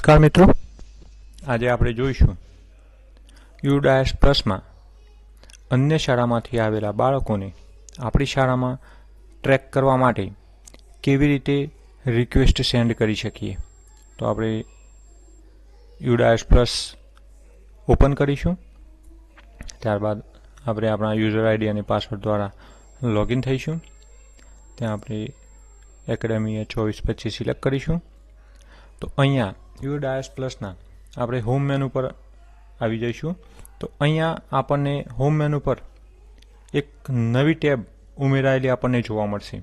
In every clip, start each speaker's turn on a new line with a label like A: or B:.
A: નમસ્કાર મિત્રો. આજે આપણે જોઈશું યુડાયસ પ્લસમાં અન્ય શાળામાંથી આવેલા બાળકોને આપણી શાળામાં ટ્રેક કરવા માટે કેવી રીતે રિક્વેસ્ટ સેન્ડ કરી શકીએ. તો આપણે યુડાયસ પ્લસ ઓપન કરીશું. ત્યારબાદ આપણે આપણા યુઝર આઈડી અને પાસવર્ડ દ્વારા લોગિન થઈશું. ત્યાં આપણે એકેડેમીએ ચોવીસ પચીસ સિલેક્ટ કરીશું. તો અહીંયા યુ ડાયસ પ્લસના આપણે હોમ મેનુ પર આવી જઈશું. તો અહીંયા આપણને હોમ મેનુ પર એક નવી ટેબ ઉમેરાયેલી આપણને જોવા મળશે.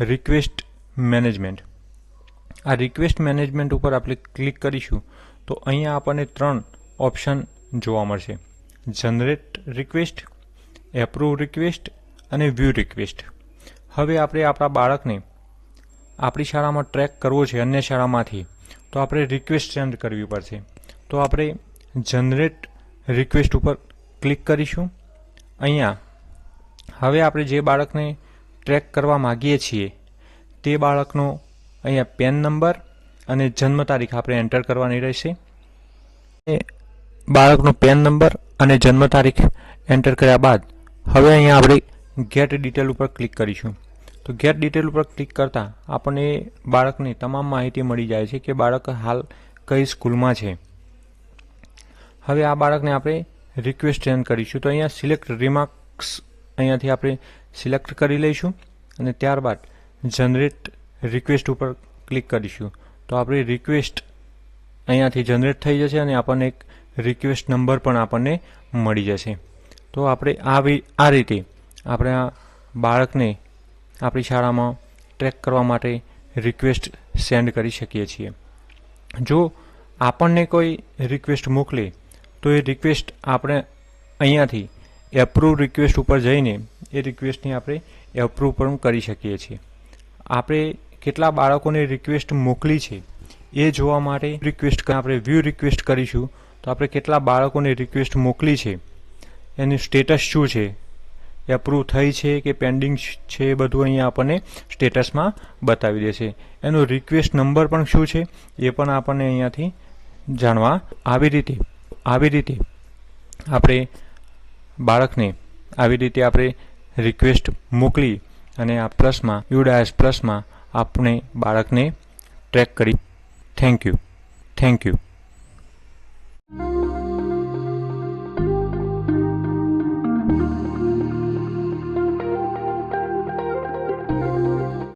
A: રિક્વેસ્ટ મેનેજમેન્ટ આ રિક્વેસ્ટ મેનેજમેન્ટ ઉપર આપણે ક્લિક કરીશું, તો અહીંયા આપણને ત્રણ ઓપ્શન જોવા મળશે. જનરેટ રિક્વેસ્ટ એપ્રુવ રિક્વેસ્ટ અને વ્યૂ રિક્વેસ્ટ હવે આપણે આપણા બાળકને આપણી શાળામાં ટ્રેક કરવો છે અન્ય શાળામાંથી. તો આપણે રિક્વેસ્ટ સેન્ડ કરવી પડશે. તો આપણે જનરેટ રિક્વેસ્ટ ઉપર ક્લિક કરીશું. અહીંયા, હવે આપણે જે બાળકને ટ્રેક કરવા માગીએ છીએ, તે બાળકનો અહીંયા પેન નંબર અને જન્મ તારીખ આપણે એન્ટર કરવાની રહેશે. બાળકનો પેન નંબર અને જન્મ તારીખ એન્ટર કર્યા બાદ, હવે અહીંયા આપણે ગેટ ડિટેલ ઉપર ક્લિક કરીશું. તો ગેટ ડિટેલ ઉપર ક્લિક કરતાં આપણને બાળકની તમામ માહિતી મળી જાય છે કે બાળક હાલ કઈ સ્કૂલમાં છે. હવે આ બાળકને આપણે રિક્વેસ્ટ સેન્ડ કરીશું. તો અહીંયા સિલેક્ટ રિમાર્ક્સ અહીંયાથી આપણે સિલેક્ટ કરી લઈશું અને ત્યારબાદ જનરેટ રિક્વેસ્ટ ઉપર ક્લિક કરીશું. તો આપણી રિક્વેસ્ટ અહીંયાથી જનરેટ થઈ જશે અને આપણને એક રિક્વેસ્ટ નંબર પણ આપણને મળી જશે. તો આપણે આ રીતે આપણે આ બાળકને આપણી શાળામાં ટ્રેક કરવા માટે રિક્વેસ્ટ સેન્ડ કરી શકીએ છીએ. જો આપણને કોઈ રિક્વેસ્ટ મોકલે, તો એ રિક્વેસ્ટ આપણે અહીંયાથી એપ્રુવ રિક્વેસ્ટ ઉપર જઈને એ રિક્વેસ્ટની આપણે એપ્રુવ પણ કરી શકીએ છીએ. આપણે કેટલા બાળકોને રિક્વેસ્ટ મોકલી છે, એ જોવા માટે રિક્વેસ્ટ આપણે વ્યૂ રિક્વેસ્ટ કરીશું, તો આપણે કેટલા બાળકોને રિક્વેસ્ટ મોકલી છે, એનું સ્ટેટસ શું છે એપ્રુવ થઈ છે કે પેન્ડિંગ છે એ બધું અહીંયા આપણને સ્ટેટસમાં બતાવી દેશે. એનો રિક્વેસ્ટ નંબર પણ શું છે એ પણ આપણને અહીંયાથી જાણવા આવી રીતે આવી રીતે આપણે બાળકને આવી રીતે આપણે રિક્વેસ્ટ મોકલી અને આ પ્લસમાં, યુડાયસ પ્લસમાં આપણે બાળકને ટ્રેક કરી. Thank you thank you